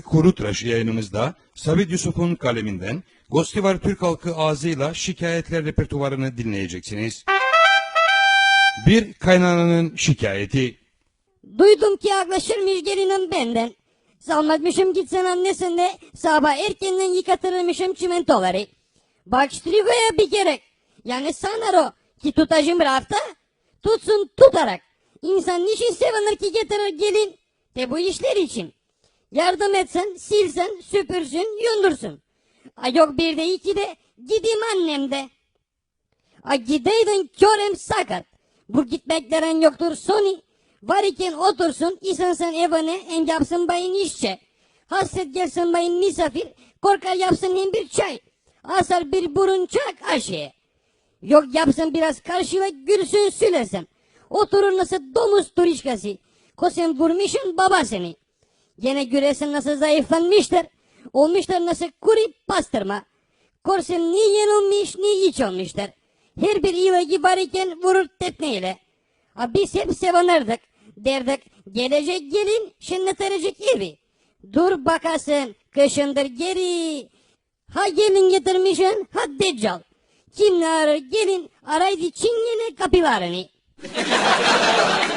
Kuru Tıraş yayınımızda Sabit Yusuf'un kaleminden Gostivar Türk halkı ağzıyla şikayetler repertuvarını dinleyeceksiniz. Bir kaynananın şikayeti. Duydum ki yaklaşırmış gelinin benden. Salmakmışım gitsen annesinde sabah erkenden yıkatırmışım çimentoları. Bak strigoya bir kere. Yani sanar o ki tutacım bir hafta. Tutsun tutarak. İnsan niçin sevinir ki getirir gelin? De bu işler için. Yardım etsen, silsen, süpürsün, yundursun. Ay yok bir de iki de gideyim annem de. Ay gideydin körem sakat. Bu gitmeklerin yoktur soni. Var iken otursun, isen sen evine en yapsın bayın işçe. Hasret gelsin bayın misafir, korkar yapsın hem bir çay. Asar bir burun çak aşığı. Yok yapsın biraz karşıla gülsün sülesem. Oturur nasıl domuz turişkası. Kosen vurmuşun baba seni. Gene güresin nasıl zayıflanmıştır. Olmuşlar nasıl kuru pastırma. Korsen ni yenilmiş ni iç olmuştur. Her bir ilacı var iken vurur tekneyle. Ha biz hep sevinirdik. Derdik gelecek gelin şenleterecek evi. Dur bakasın kışındır geri. Ha gelin getirmişsin ha deccal. Kim ne arar gelin araydı çingene kapılarını.